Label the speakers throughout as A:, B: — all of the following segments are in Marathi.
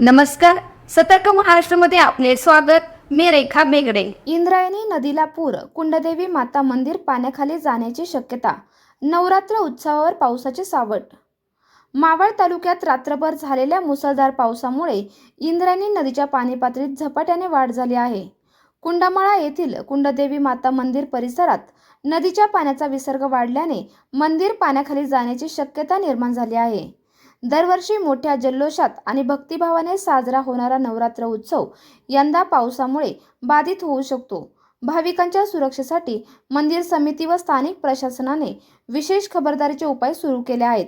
A: नमस्कार. सतर्क महाराष्ट्रामध्ये आपले स्वागत. मी रेखा बेगडे.
B: इंद्रायणी नदीला पूर कुंडदेवी माता मंदिर पाण्याखाली जाण्याची शक्यता नवरात्र उत्सवावर पावसाचे सावट. मावळ तालुक्यात रात्रभर झालेल्या मुसळधार पावसामुळे इंद्रायणी नदीच्या पाणी पातळीत झपाट्याने वाढ झाली आहे. कुंडमाळा येथील कुंडदेवी माता मंदिर परिसरात नदीच्या पाण्याचा विसर्ग वाढल्याने मंदिर पाण्याखाली जाण्याची शक्यता निर्माण झाली आहे. दरवर्षी मोठ्या जल्लोषात आणि भक्तिभावाने साजरा होणारा नवरात्र उत्सव यंदा पावसामुळे बाधित होऊ शकतो. भाविकांच्या सुरक्षेसाठी मंदिर समिती व स्थानिक प्रशासनाने विशेष खबरदारीचे उपाय सुरू केले आहेत.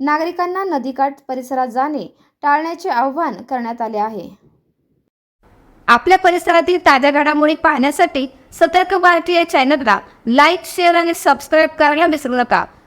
B: नागरिकांना नदीकाठ परिसरात जाणे टाळण्याचे आव्हान करण्यात आले आहे.
A: आपल्या परिसरातील ताज्या घडामोडी पाहण्यासाठी सतर्क भारतीय चॅनलला लाईक शेअर आणि सबस्क्राईब करायला विसरू नका.